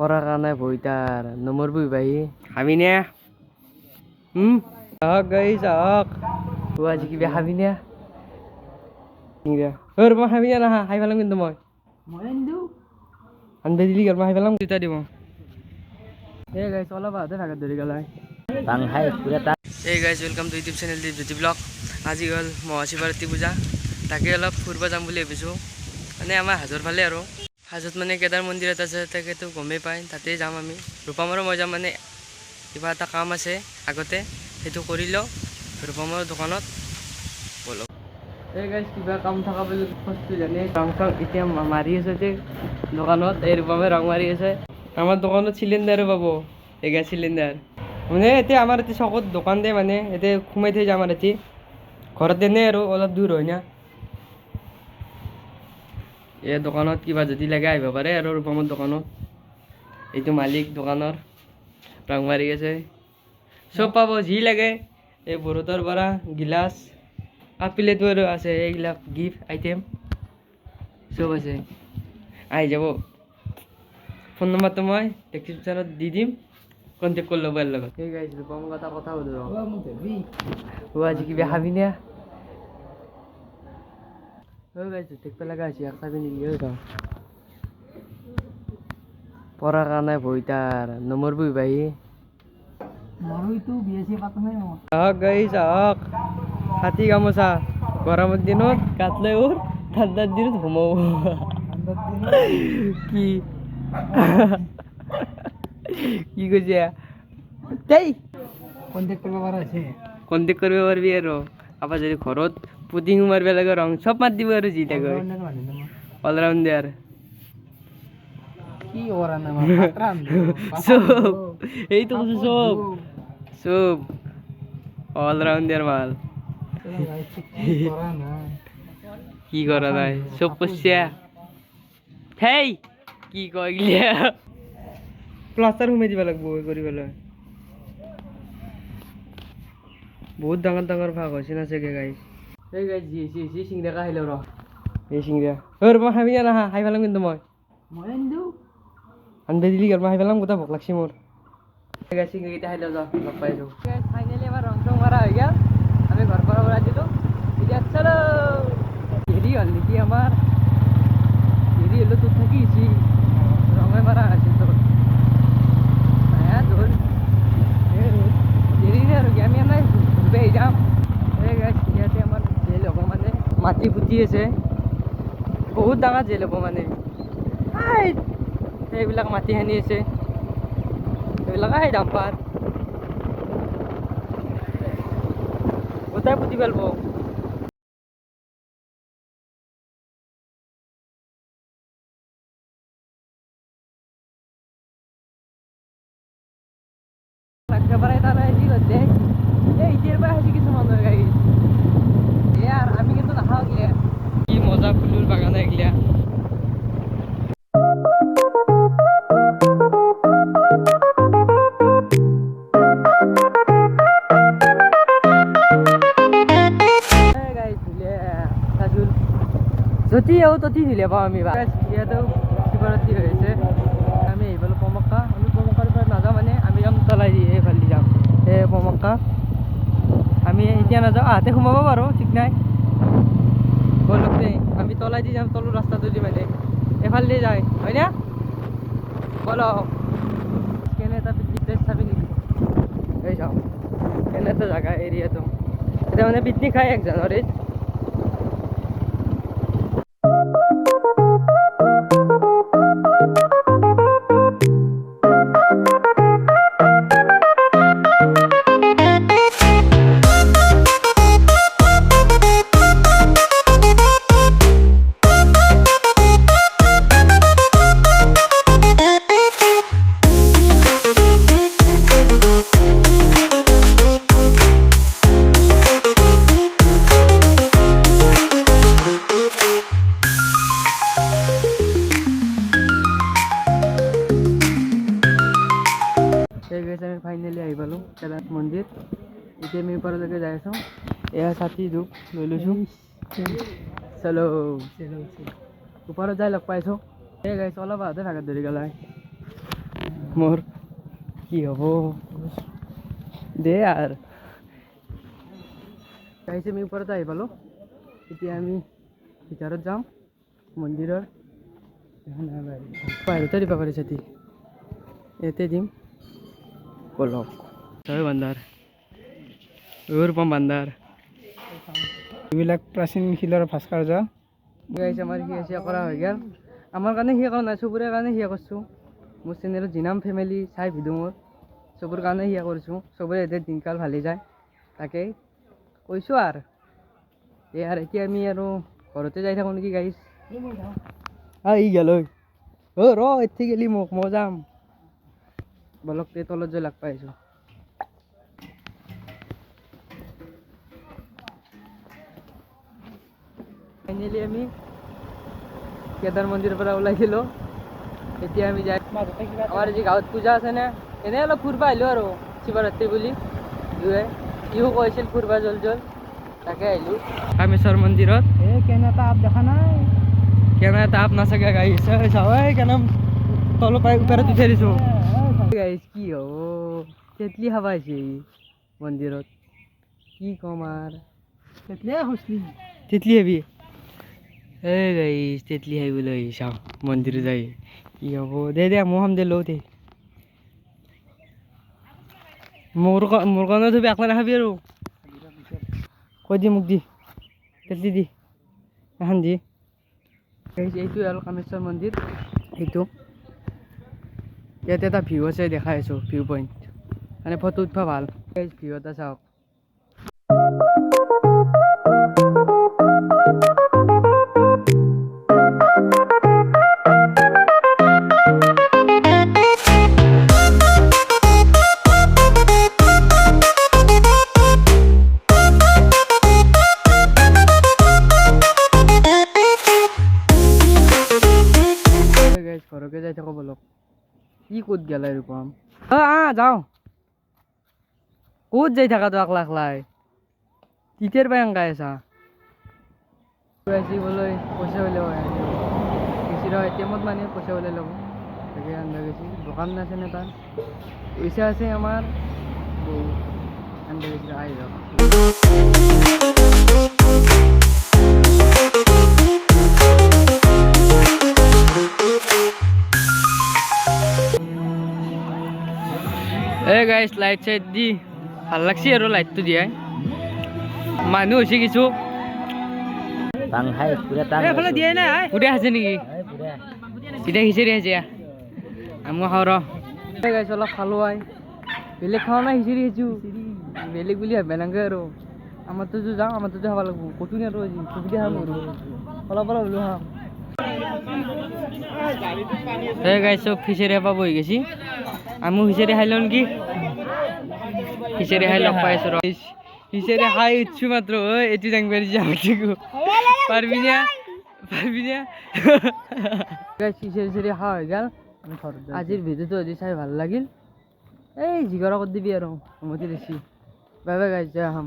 পঢ়াৰ কাৰণে বইতাৰ নম্বৰ বহি। পাহি খাবিনে হুম? আহক গাই আহক। অ আজি কিবা খাবিনে ঐ মই খাবিনে নাহা খাই পেলাম কিন্তু মই। আনবে দিলি মই খাই পেলাম। দুটা দিব। এই গাইছ অলপ আহোঁতে ভাগত ধৰি গ'ল এই guys welcome to YouTube channel Dipjyoti vlog আজি হ'ল মহাশিৱৰাত্ৰি পূজা। তাকে অলপ ফুৰিব যাম বুলি ভাবিছোঁ। মানে আমাৰ হাজোৰ ফালে আৰু। হাজোত মানে কেদাৰ মন্দিৰ এটা আছে, তাকেতো গমেই পায়, তাতেই যাম আমি। ৰূপামৰো মই যাম মানে কিবা এটা কাম আছে, আগতে সেইটো কৰি লওঁ, ৰূপামৰ দোকানত ব'লক। এই গাইজ কিবা কাম থকা বুলি বস্তু জানে ৰং চং এতিয়া মাৰি আছে যে, দোকানত, এই ৰূপামে ৰং মাৰি আছে। আমাৰ দোকানত চিলিণ্ডাৰো পাব, এই গেছ চিলিণ্ডাৰ মানে এতিয়া আমাৰ এতিয়া চকত দোকান দিয়ে মানে এতিয়া সোমাই থৈ যায় আমাৰ এতিয়া ঘৰতে নে আৰু অলপ দূৰ হয় না। এই দোকানত কিবা যদি লাগে আহিব পাৰে আৰু ৰূপমৰ দোকানত। এইটো মালিক দোকানৰ ৰং মাৰি আছে। চব পাব যি লাগে। এই বৰতৰ পৰা গিলাচ আপেলেটো আৰু আছে এইবিলাক গিফ্ট আইটেম চব আছে। আহি যাব। ফোন নম্বৰটো মই ডেছক্ৰিপশ্যনত দি দিম। কণ্টেক্ট কৰি ল'ব ইয়াৰ লগত। সেই গাইছ ৰূপম এটা কথা সুধো আজি কিবা খাবিনে অ দেখব লগা হৈছে এক চাবি নেকি ঐ তই পঢ়াৰ কাৰণে বইতাৰ নম্বৰ বহি পাহি আহক গাইছ আহক হাতী গামোচা গৰমৰ দিনত গাত লৈ উৰ ঠাণ্ডাৰ দিনত সোমাব কি কি কৰিব পৰা আছে কণ্টেক্ট কৰিব পাৰিবি আৰু আবার যদি ঘৰত পুটিং মাৰিব লাগে ৰং চব মাত দিব আৰু যি থাকে অলৰাউণ্ডাৰ কি কৰা নাই চব এইটো কৈছো চব চব অলৰাউণ্ডাৰ মাল। কি কৰা নাই চব কৈছে হেই! কি কয় গিলা প্লাষ্টাৰ সোমাই দিব লাগিব এই কৰি পেলাই বহুত ডাঙৰ ডাঙৰ ভাগ হৈছে না চাগে গাইছ এই গাইছ যি যি যি চিংৰা লওঁ ৰ। এই চিংৰা। ঐ মই খাবি না নাহা খাই পেলাম কিন্তু মই। মই আনিলো। আনবে দিলি মই খাই পেলাম গোটা ভোক লাগছি মোৰ। চিংৰাকেইটা খাই লওঁ যা লগ পাইছোঁ ফাইনেলি আমাৰ ৰং চং মাৰা হৈ গ'ল। আমি ঘৰ পৰা ওলাই দিলোঁ। এতিয়া চলো। হেৰি হ'ল নেকি আমাৰ হেৰি হ'লেও তোৰ থাকি আহিছি ৰঙে মাৰা আছিল তোৰ হ্যাঁ তোৰ দেৰি নাই আৰু আমি নাই ঘূৰিব আহি যাম এই গাইছ ইয়াতে আমাৰ জেল হ'ব মানে ফুটি বহুত ডাঙৰ জেল হ'ব মানে। সেইবিলাক মাটি সানি আছে। সেইবিলাক আই ডাম্পাৰ গোটাই পুতি পেলাব। একেবাৰে হেৰি করছে এই ইটের পৰা হেঁচি কিছু মানুহ গাড়ি। ইয়ার আমি কিন্তু নাখাও গিয়া কি মজা ফুলুর বাগান এগিলা যদি আও ততি দিলে পাওঁ আমি বা। ইয়াতেও শিৱৰাত্ৰি হৈ আছে। আমি আহি পালোঁ পমক্কা। আমি পমক্কাৰ পৰা নাযাওঁ মানে আমি যাম তলাই দি এইফালে যাম। এই পমক্কা। আমি এতিয়া নাযাওঁ। আহাতে সোমাব পাৰোঁ, ঠিক নাই। বলক দেই। আমি তলাই দি যাম তলৰ ৰাস্তাটো তৈরি মানে এফাল দিয়ে যায় হয়নে বলক কেনে এটা পিকনিক প্লেচ চাবি নেকি এই যাওঁ। কেনে এটা এরিয়া এৰিয়াটো এতিয়া মানে পিকনিক খায় এক জানুৱাৰীত কেদাৰ মন্দিৰ এতিয়া আমি ওপৰলৈকে যাই আছোঁ এয়া ছাতি ধূপ লৈ লৈছোঁ চলো। ওপৰত যাই লগ পাইছোঁ। এই গাইছ অলপ আহোঁতে ভাগত ধৰি গ'ল। হয় মোৰ কি হ'ব? দে আৰু গাইছে আমি ওপৰত আহি পালোঁ। এতিয়া আমি ভিতৰত যাম। মন্দিৰৰ। বাহিৰতে দিব পাৰি ছাতি ইয়াতে দিম। বলক। হয় বান্দাৰ ওৰ পাম বান্দাৰ এইবিলাক প্ৰাচীন শিলৰ ভাস্কৰ্য গাইছে আমাৰ সিয়া চিয়া কৰা হৈ গ'ল। আমাৰ কাৰণে সিয়া কৰা নাই চবৰে কাৰণে সিয়া কৰিছোঁ। মোৰ চেনেলত জিনাম ফেমিলি চাই ভিডিঅ' মোৰ। চবৰ কাৰণে সিয়া কৰিছোঁ চবৰে এতিয়া দিনকাল ভালে যায়। তাকে কৈছোঁ আৰু। এই আৰু এতিয়া আমি আৰু ঘৰতে যাই থাকোঁ নেকি গাইছ আহ ই গেল ঐ। অ ৰ এথি গেলি মোক মই যাম। বলক তে তলত যাই লগ পাইছোঁ ফাইনেলি আমি কেদাৰ মন্দিৰৰ পৰা ওলাইছিলোঁ এতিয়া আমি যাই আমাৰ যি গাঁৱত পূজা আছে নে এনেই অলপ ফুৰিব আহিলোঁ আৰু শিৱৰাত্ৰি বুলি দুয়ে ইও কৈছিল ফুৰিব জল জল তাকে আহিলোঁ কামেশ্বৰ মন্দিৰত এই কেনে আপ দেখা নাই কেনে তাপ নাচাকে গাইছ চাই কেনে তলৰ পৰা ওপৰত উঠাই দিছোঁ গাইছ কি হ'ব তেতলি খাব আহিছে মন্দিৰত কি ক'ম আৰু তেতলিয়ে হৈছিলি তেতলি খাবি তেতলি খাবলৈ চাওঁ মন্দিৰ যাই। কি হ'ব? দে দে দে, লওঁ দে। মোৰ কা- মোৰ কাৰণে থবি একলা নাখাবি আৰু। কৈ দি মোক দি, তেতলি দি, এখন দি। এইটোৱে আৰু কামেশ্বৰ মন্দিৰ, এইটো। ইয়াতে এটা ভিউ আছে, দেখাই আছোঁ ভিউ পইণ্ট মানে ফটো উঠিব ভালো। ভিউ এটা চাওক। কি ক'ত গেলা ৰূপম? অ ক'ত যাই থাকা তো একলা একলাই? তেতিয়াৰ পৰা এনেকাই আছা? বোলৈ, পইচা ওলাব গেছি ৰ এ টি এমত মানে পইচা ওলাই ল'ব। তাকে আন্দা গেছি। দোকান আছে নে তাৰ? পইচা আছে আমাৰ। আন্দা গেছি, আহি যাওক এ গাইছ লাইট চাইট দি। ভালো লাগছে আৰু লাইটটো দিয়াই। মানুহ হৈছে কিছু। সুধে আছে নেকি? এতিয়া খিচিৰি আছে আমি খাওঁ ৰ। গাইছ অলপ খালোঁ আই। বেলেগ খাওঁ নাই খিচিৰি খাইছোঁ বেলেগ বুলি ভাবিব নালাগে আৰু। আমাৰতো যাওঁ আমাৰতো খাব লাগিব। ক'তো নাই আৰু আজি সুবিধা খাম আৰু অলপ অলপ হ'লেও খাম এই গাই চব খিচিৰি খাব বহি গৈছি। আমিও খিচিৰি খাই লওঁ নেকি? খিচিৰি খাই লগ পাই আছোঁ, ৰ। খিচিৰি খাই উঠছোঁ মাত্ৰ, ঐ, এইটো দাঙিব যাম পাৰবি না? পাৰবি না? খিচিৰি চিচিৰি খোৱা হৈ গ'ল। আজিৰ ভিডিঅ'টো আজি চাই ভালো লাগিল। এই, জিগৰা কৰি দিবি আৰু মতি দিছি। বাই বাই গাইছ যাই আহাম।